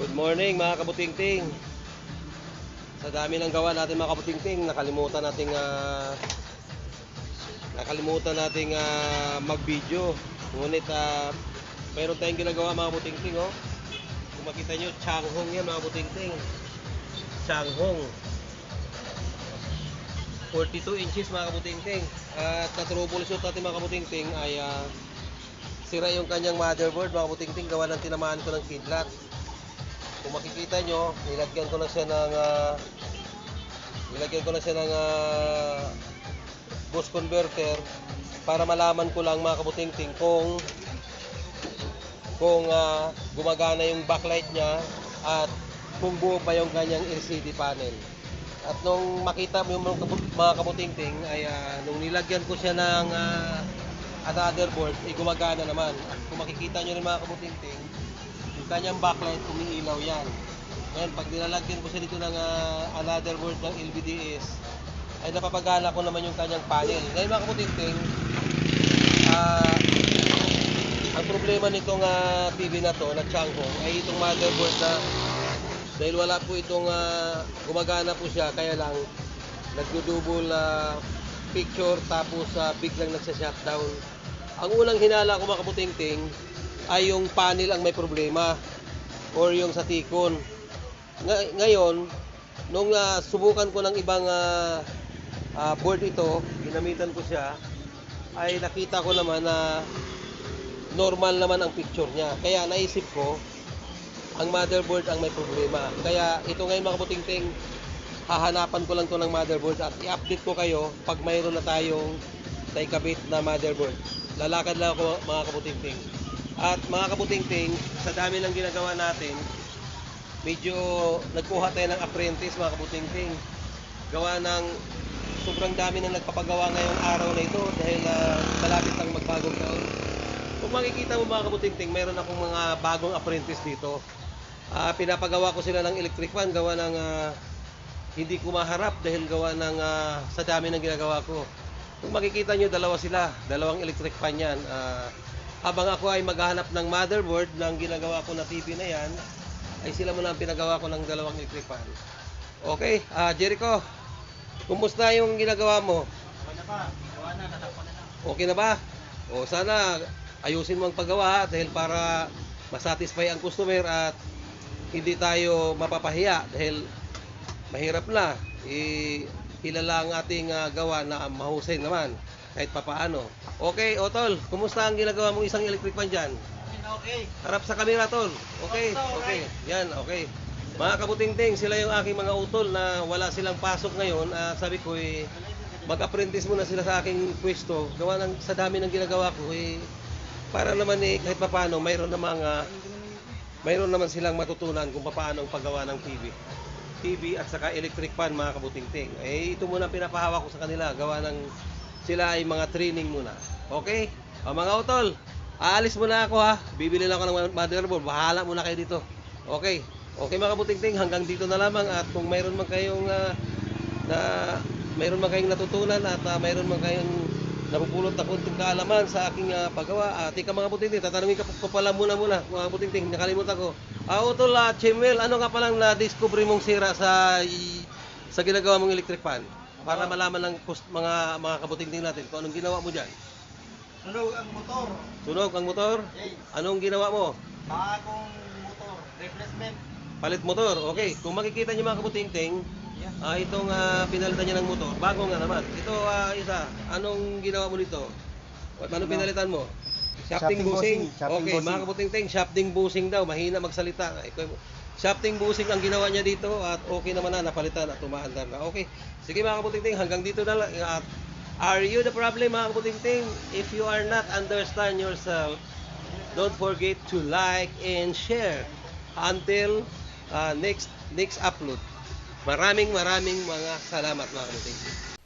Good morning mga kabutingting. Sa dami ng gawa natin mga kabutingting, nakalimutan nating ah, nakalimutan nating ah, mag-video. Ngunit ah, mayroon tayong ginagawa mga kabutingting oh. Kung makita nyo, changhong yan mga kabutingting. Changhong. 42 inches mga kabutingting. At na-troubleshoot natin mga kabutingting ay ah, sira yung kanyang motherboard mga kabutingting gawa ng tinamaan ko ng kidlat. Kung makikita nyo, nilagyan ko na siya ng ah, nilagyan ko na siya ng ah, boost converter para malaman ko lang mga kabutingting kung kung ah, gumagana yung backlight niya at kung buo pa yung kanyang LCD panel. At nung makita mo yung mga kabu- mga kabutingting ay ah, nung nilagyan ko siya ng ah, another board, ay gumagana naman. At kung makikita nyo rin mga kabutingting, kanyang backlight umiilaw yan. Ngayon, pag nilalagyan ko siya dito ng ah, another board ng LVDS, ay napapagana ko naman yung kanyang panel. Ngayon mga kabutingting, ah, ang problema nitong ah, TV na to, na Changhong, ay itong motherboard na dahil wala po itong ah, gumagana po siya, kaya lang nagdo-double ah, picture tapos ah, biglang nagsa-shutdown. Ang unang hinala ko mga kaputingting ay yung panel ang may problema or yung sa tikon. Nga- ngayon, nung ah, subukan ko ng ibang ah, ah, board ito, ginamitan ko siya, ay nakita ko naman na normal naman ang picture niya. Kaya naisip ko, ang motherboard ang may problema. Kaya ito ngayon mga kaputingting, hahanapan ko lang to ng motherboard at i-update ko kayo pag mayroon na tayong taikabit na motherboard. Lalakad lang ako mga kaputingting. At mga kaputingting, sa dami ng ginagawa natin, medyo nagkuha tayo ng apprentice mga kaputingting. Gawa ng sobrang dami ng nagpapagawa ngayong araw na ito dahil ah, malapit ang magbagong taon. Kung makikita mo mga kabutingting, meron akong mga bagong apprentice dito. Ah, pinapagawa ko sila ng electric fan, gawa ng ah, hindi ko maharap dahil gawa ng ah, sa dami ng ginagawa ko. Kung makikita nyo, dalawa sila, dalawang electric fan yan. Ah, habang ako ay maghahanap ng motherboard ng ginagawa ko na TV na yan, ay sila muna ang pinagawa ko ng dalawang electric fan. Okay, ah Jericho, kumusta yung ginagawa mo? Wala pa, gawa na, na lang. Okay na ba? O sana ayusin mo ang paggawa dahil para masatisfy ang customer at hindi tayo mapapahiya dahil mahirap na i kilala ang ating ah, gawa na mahusay naman kahit papaano. Okay, Otol, kumusta ang ginagawa mong isang electric fan dyan? Okay. Harap sa camera, Tol. Okay, okay. Yan, okay. Mga kabutingting, sila yung aking mga utol na wala silang pasok ngayon. Ah, sabi ko, eh, mag-apprentice muna sila sa aking pwesto. Gawa ng, sa dami ng ginagawa ko, eh, para naman eh, kahit papaano, mayroon na mga, mayroon naman silang matutunan kung paano ang paggawa ng TV. TV at saka electric fan, mga kabutingting. Eh, ito muna ang pinapahawak ko sa kanila. Gawa ng, sila ay mga training muna. Okay? O, mga utol, aalis muna ako ha. Bibili lang ako ng motherboard. Bahala muna kayo dito. Okay. Okay mga kabutingting, hanggang dito na lamang at kung mayroon man kayong ah, na mayroon man kayong natutunan at ah, mayroon man kayong napupulot na kunting kaalaman sa aking ah, paggawa. At ika mga kabutingting, tatanungin ka ko pala muna muna mga kabutingting, nakalimutan ko. Ah, utol, uh, Chimel, ano nga palang na-discover mong sira sa i- sa ginagawa mong electric fan? Para malaman ng mga mga kabutingting natin kung anong ginawa mo diyan. Sunog ang motor. Sunog ang motor? Yes. Anong ginawa mo? Bagong motor. Replacement. Palit motor. Okay. Kung makikita niyo mga kabutingting, Yeah. ah itong ah, pinalitan niya ng motor, bago nga naman. Ito ah, isa, anong ginawa mo nito? Ano Ano? pinalitan mo? Shafting Shafting busing. shafting Okay, mga bushing. kabutingting, shafting busing daw, mahina magsalita. Ikaw- Shafting busing ang ginawa niya dito at okay naman na napalitan at tumaandar na. Okay. Sige mga kabutingting, hanggang dito na lang. At are you the problem mga kabutingting? If you are not understand yourself, don't forget to like and share until uh, next next upload. Maraming maraming mga salamat mga kabutingting.